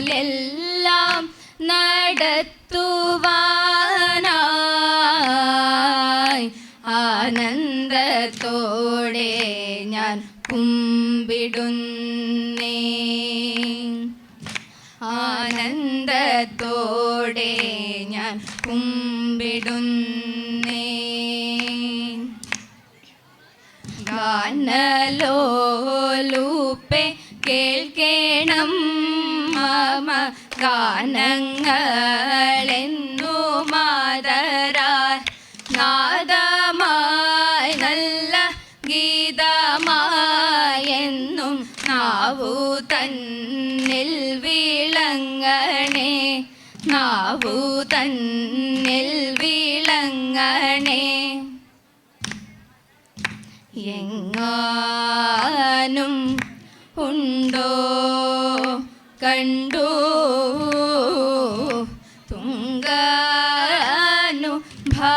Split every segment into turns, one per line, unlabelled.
പോലെല്ലാം നടത്തുവാനായി ആനന്ദത്തോടെ ഞാൻ കുമ്പിടുന്നേ. ആനന്ദത്തോടെ ഞാൻ കുമ്പിടുന്നേ. ഗാനലോലുപ്പെ കേൾക്കേണം. ഗാനങ്ങളെന്നു മാതര നാദമായി നല്ല ഗീതമായെന്നും നാവു തന്നിൽ വിളങ്ങണേ നാവു തന്നിൽ വിളങ്ങണേ. എങ്ങാനും ഉണ്ടോ കണ്ടു തുങ്കാനു ഭാവനാം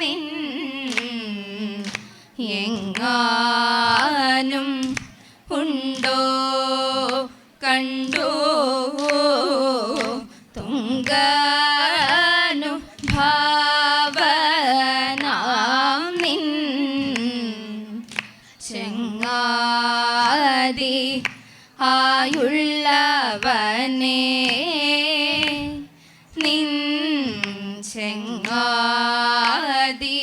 നിൻ എങ്ങാനും ഉണ്ടോ? കണ്ടു തുങ്കാനു ചെങ്ങാതി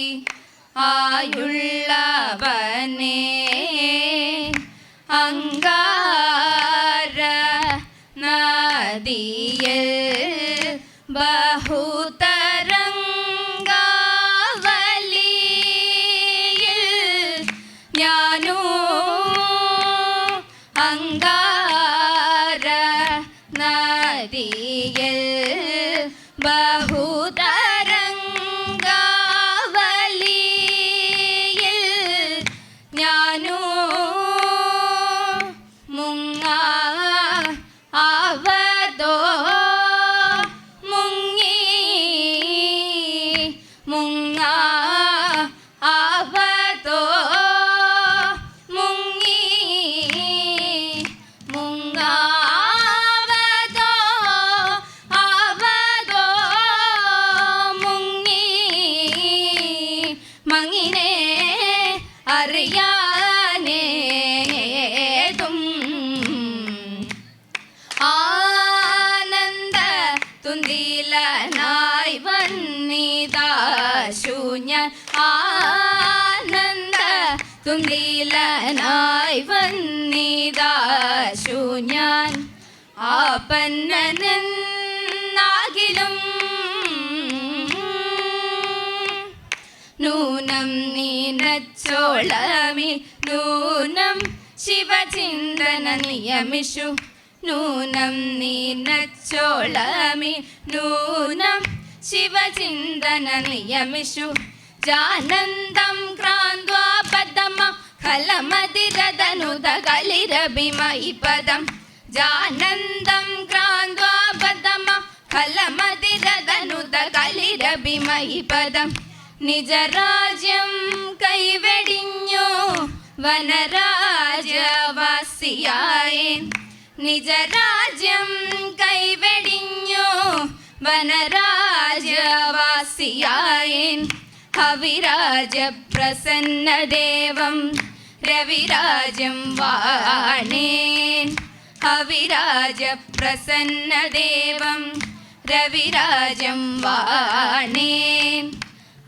തുന്തിലനായി വന്നിതാശു ഞാൻ ആപന്നനെന്നാകിലും നൂനം നീനച്ചോളമി നൂനം ശിവചിന്തന നിയമിഷു. നൂനം നീനച്ചോളമി നൂനം ശിവചിന്തന നിയമിഷു. ജാനന്ദം ക്രാന്ത്വാ പദമ ഫലമതിരതനുത കലിരഭിമയി പദം ജാനന്ദം ക്രാന്ത്വാ പദമ ഫലമതിരതനുത കലിരഭിമയി പദം നിജരാജ്യം കൈവെടിഞ്ഞു വനരാജവാസിയായി. നിജരാജ്യം കൈവെടിഞ്ഞു വനരാജവാസിയായി. ഹവിരാജ പ്രസന്നദേവം രവിരാജം വാണേൻ. ഹവിരാജ പ്രസന്നദേവം രവിരാജം വാണേൻ.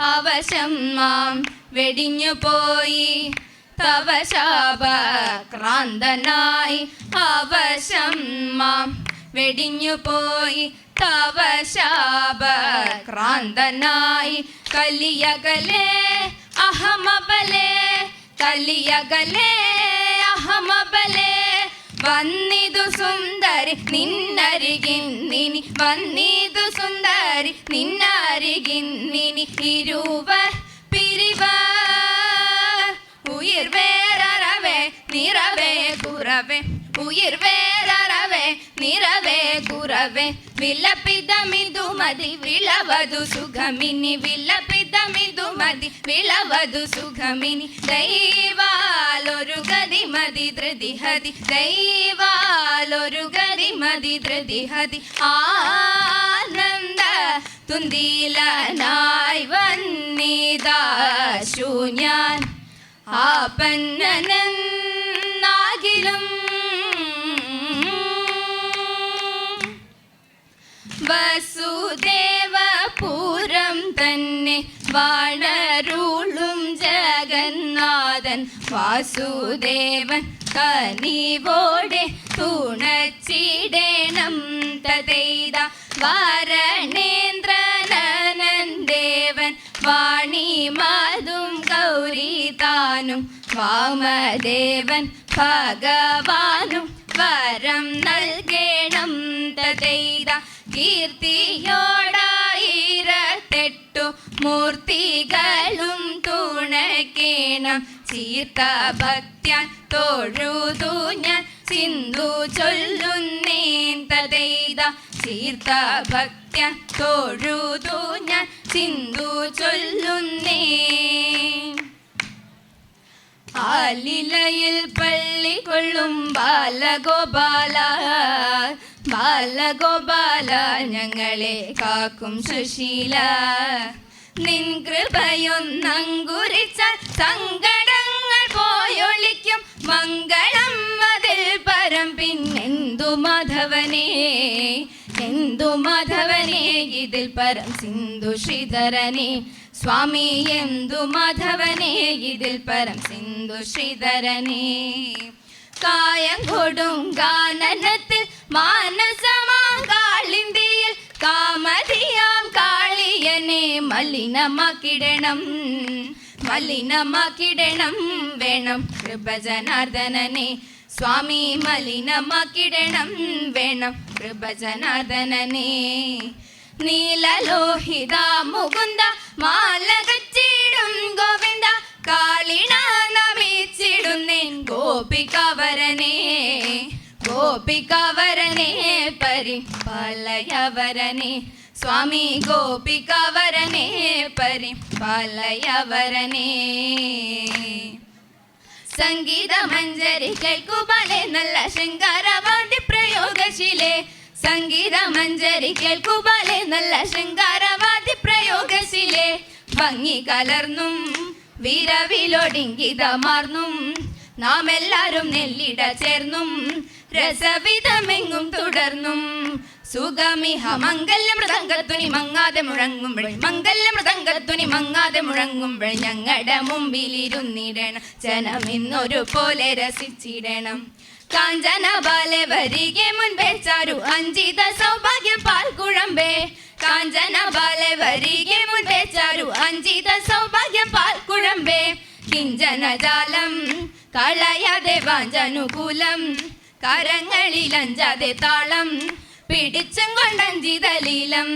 അവശം മാം വെടിഞ്ഞു പോയി. തവ ശാപ ക്രാന്തനായി അവശം മാം വെടിഞ്ഞു പോയി തവ ശാപ ക്രാന്തനായി കലിയകലെ അഹമബലേ കലിയകലേ അഹമബലേ വന്നിതു സുന്ദരി നിന്നരികിന്നിനി വന്നിതു സുന്ദരി നിന്നരികിന്നിനി ഇരുവർ ಪುರವೇ ವಿಲಪಿದಮಿದು ಮದಿ ವಿಳವದು ಸುಗಮಿನಿ ವಿಲಪಿದ ವಿಲಪಿದಮಿದು ಮದಿ ವಿಳವದು ಸುಗಮಿನಿ ದೈವಾಲೊರು ಗದಿ ಮದಿ ದೃದಿ ಹದಿ ದೈವಾಲೊರು ಗದಿ ಮದಿ ದೃದಿ ಹದಿ ಆನಂದ ತುಂದಿಲ ನಾಯ್ ವನ್ನಿದ ಶೂನ್ಯ ആപന്നനന്ദ വസുദേവപുരം തന്നെ വാണരുളും ജഗന്നാഥൻ. വാസുദേവൻ കനിവോടെ തുണച്ചിടേണം തതെയ്ത വാരണേന്ദ്രനന്ദേവൻ ഗൗരി താനും വാമദേവൻ ഭഗവാനും വരം നൽകണം കീർത്തിയോടായിരത്തെട്ടു മൂർത്തികളും തുണക്കേണം. ചീർത്ത ഭക്തി തൊഴുതു ഞാൻ. സിന്ധു ചൊല്ലുന്നേൻ തതെയ്ത ചീർത്ത ഭക്തി തൊഴുതു ഞാൻ. സിന്ധു ചൊല്ലുന്നേ ആലിലയിൽ പള്ളി കൊള്ളും ബാലഗോപാല. ബാലഗോപാല ഞങ്ങളെ കാക്കും സുശീല. നിൻ കൃപയൊന്നുരിച്ച സങ്കടങ്ങൾ പോയൊളിക്കും മംഗളം അതിൽ പരം. പിന്നെന്തു മാധവനെ എന്തു മാധവനെ ഇതിൽ പരം സിന്ധു ശ്രീധരനെ. സ്വാമി എന്തു മാധവനെ ഇതിൽ പരം സിന്ധു ശ്രീധരനെ. കായം കൊടും ഗാനനത്തിൽ മലിനമാക്കിടണം മലിനമാക്കിടണം വേണം കൃപജനാർദ്ദനനെ സ്വാമി മലിനമാക്കിടണം വേണം കൃപജനാർദ്ദനനെ നീലലോഹിത മുകുന്ദ മാലകച്ചിടും ഗോവിന്ദ കാളിണ നമിച്ചിടുന്നേൻ ഗോപികവരനെ ഗോപികവരനെ പരിപാലയവരനെ സ്വാമി ഗോപികവരനെ പരിപാലയവരനെ. സംഗീത മഞ്ജരി കേൾക്കുബലെ നല്ല ശൃംഗാരവാദി പ്രയോഗശിലെ. സംഗീത മഞ്ജരി കേൾക്കുബലെ നല്ല ശൃംഗാരവാദി പ്രയോഗശിലെ. ഭംഗി കലർന്നും വീരവിലോടിങ്കിതമാർന്നും നാം എല്ലാരും നെല്ലിട ചേർന്നും രസവിധമെങ്ങും തുടർന്നും. സുഗമിഹ മംഗല്യ മൃദംഗത്തുനി മങ്ങാതെ മുഴങ്ങുമ്പോൾ മംഗല്യ മൃദംഗത്തുനി മങ്ങാതെ മുഴങ്ങുമ്പോൾ ഞങ്ങളുടെ മുമ്പിലിരുന്നിടണം. ജനം ഇന്നൊരു പോലെ രസിച്ചിടണം. കാഞ്ചന ബാലെ വരികെ മുൻപേ ചാരു അഞ്ചിത സൗഭാഗ്യ പാൽക്കുഴമ്പേ കാഞ്ചന ബാലെ വരികെ മുൻപേ ചാരു അഞ്ചിത സൗഭാഗ്യ പാൽക്കുഴമ്പേ കിഞ്ചന ജാലം കളയാതെ വാഞ്ചനുകൂലം. കരങ്ങളിൽ അഞ്ചാതെ താളം പിടിച്ചും കൊണ്ടഞ്ചിതലീലം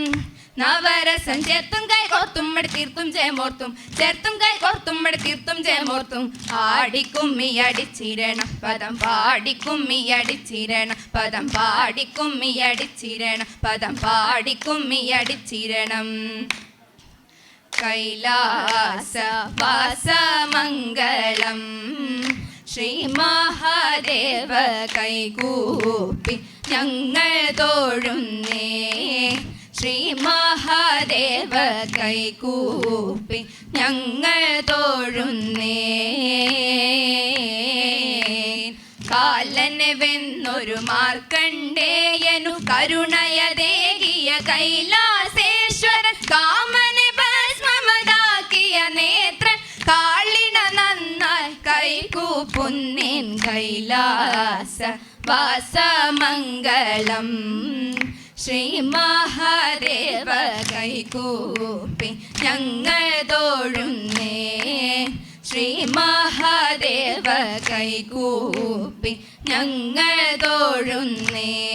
നവരസം ചേർത്തും കൈ കോർത്തും തീർത്തും ജയമോർത്തും. ചേർത്തും കൈ കോർത്തും തീർത്തും ജയമോർത്തും. ആടിക്കുമ്മി അടിച്ചിരണം പദം പാടിക്കുമ്മി അടിച്ചിരണം പദം പാടിക്കുമ്മി അടിച്ചിരണം പദം പാടിക്കുമ്മി അടിച്ചിരണം. കൈലാസ വാസമംഗളം ശ്രീ മഹാദേവ കൈകൂപ്പി ഞങ്ങൾ തോഴുന്നേ. ശ്രീ മഹാദേവ കൈകൂപ്പി ഞങ്ങൾ തോഴുന്നേ. കാലൻ വെന്നൊരു മാർക്കണ്ടേയനു കരുണയദേകിയ കൈലാസേശ്വരൻ വാസ വാസമംഗളം. ശ്രീമഹാദേവ കൈകൂപ്പി ഞങ്ങൾ തോഴുന്നേ. ശ്രീ മഹാദേവ കൈകൂപ്പി ഞങ്ങൾ തോഴുന്നേ.